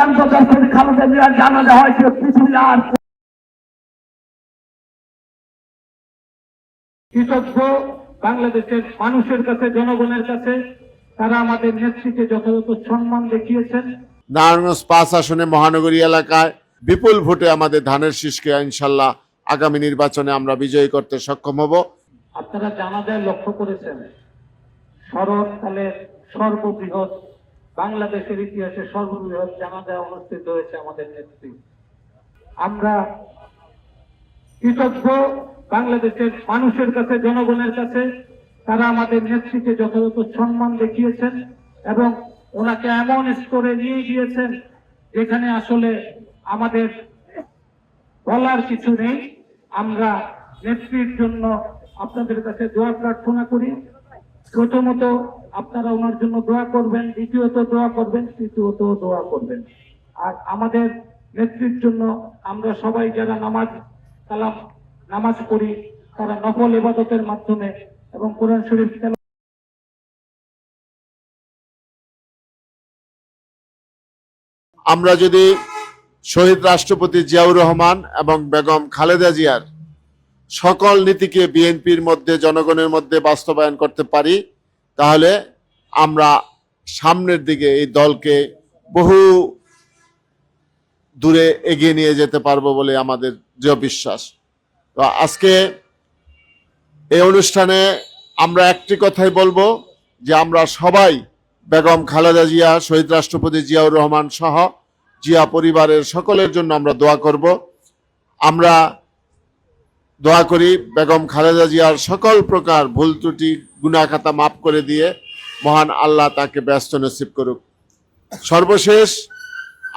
চূড়ান্ত দর্শন খালেদা জিয়ার জানাজা হয়েছে পৃথিবীর আর কৃতজ্ঞ বাংলাদেশের মানুষের কাছে জনগণের কাছে তারা আমাদের নেত্রীকে যথাযথ সম্মান দেখিয়েছেন। নারায়ণগঞ্জ পাঁচ আসনে মহানগরী এলাকায় বিপুল ভোটে আমাদের ধানের শীষকে ইনশাল্লাহ আগামী নির্বাচনে আমরা বিজয়ী করতে সক্ষম হব। আপনারা জানাজায় লক্ষ্য করেছেন। শরৎকালের সর্ববৃহৎ বাংলাদেশের ইতিহাসে সর্ববৃহৎ জানাজায় অনুষ্ঠিত হয়েছে আমাদের নেত্রী আমরা কৃতজ্ঞ বাংলাদেশের মানুষের কাছে, জনগণের কাছে, তারা আমাদের নেত্রীকে যথাযথ সম্মান দেখিয়েছেন এবং ওনাকে এমন স্তরে নিয়ে গিয়েছেন যেখানে আসলে আমাদের বলার কিছু নেই। আমরা নেত্রীর জন্য আপনাদের কাছে দোয়া প্রার্থনা করি। প্রথমত আপনারা ওনার জন্য দোয়া করবেন, দ্বিতীয়ত দোয়া করবেন, তৃতীয়ত দোয়া করবেন। আর আমাদের নেত্রীর জন্য আমরা সবাই যারা নামাজ কালাম নামাজ পড়ি, তারা নফল ইবাদতের মাধ্যমে এবং কোরআন শরীফ আমরা যদি শহীদ রাষ্ট্রপতি জিয়াউর রহমান এবং বেগম খালেদা জিয়ার সকল নীতিকে বিএনপির মধ্যে, জনগণের মধ্যে বাস্তবায়ন করতে পারি তাহলে আমরা সামনের দিকে এই দলকে বহু দূরে এগিয়ে নিয়ে যেতে পারব বলে আমাদের দৃঢ় বিশ্বাস। তো আজকে এই অনুষ্ঠানে আমরা একটি কথাই বলব যে আমরা সবাই বেগম খালেদা জিয়া, শহীদ রাষ্ট্রপতি জিয়াউর রহমান সহ জিয়া পরিবারের সকলের জন্য আমরা দোয়া করব। আমরা দোয়া করি বেগম খালেদা জিয়ার সকল প্রকার ভুল ত্রুটি গুণাখাতা মাফ করে দিয়ে মহান আল্লাহ তাকে ব্যস্ত নসিব করুক। সর্বশেষ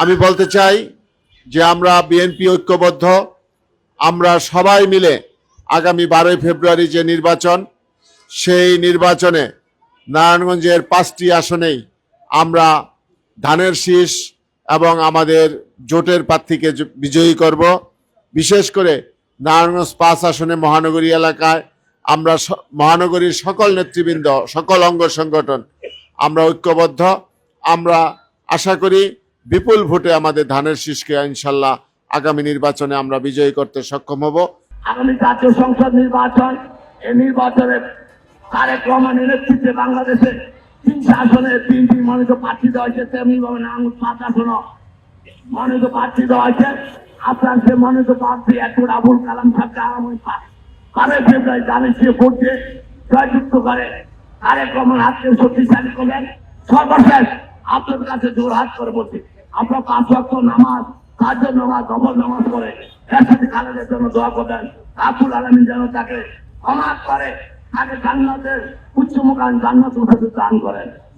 আমি বলতে চাই যে আমরা বিএনপি ঐক্যবদ্ধ, আমরা সবাই মিলে আগামী বারোই ফেব্রুয়ারি যে নির্বাচন, সেই নির্বাচনে নারায়ণগঞ্জের পাঁচটি আসনেই আমরা ধানের শীষ এবং আমাদের জোটের প্রার্থীকে বিজয়ী করব। বিশেষ করে নারায়ণগঞ্জ পাঁচ আসনে মহানগরী এলাকায় আমরা মহানগরীর সকল নেতৃবৃন্দ, সকল অঙ্গ সংগঠন, আমরা ঐক্যবদ্ধ। আমরা আশা করি বিপুল ভোটে আমাদের ধানের শীষকে ইনশাল্লাহ আগামী নির্বাচনে আমরা বিজয়ী করতে সক্ষম হব। আগামী জাতীয় সংসদ নির্বাচন এই নির্বাচনে তারেক রহমানের নেতৃত্বে বাংলাদেশে তিনটি আসনে তিনটি মনোনীত প্রার্থী দেওয়া হয়েছে তেমনি ভাবে নারায়ণগঞ্জ পাঁচ আসন মনোনীত প্রার্থী দেওয়া হয়েছে। আপনার প্রার্থী একটু আবুল কালাম সে ভোট দিয়ে জয়যুক্ত করে শক্তিশালী সর্বশেষ আপনাদের কাছে জোর হাত করে বলছি আপনার পাঁচ নামাজ কাজের নামাজ দবল নামাজ করে সাথে খালেদের জন্য দোয়া করবেন। যেন তাকে ক্ষমা করে, তাকে জান্নাতের উচ্চ মুখান জান্নাত উঠে দান করেন।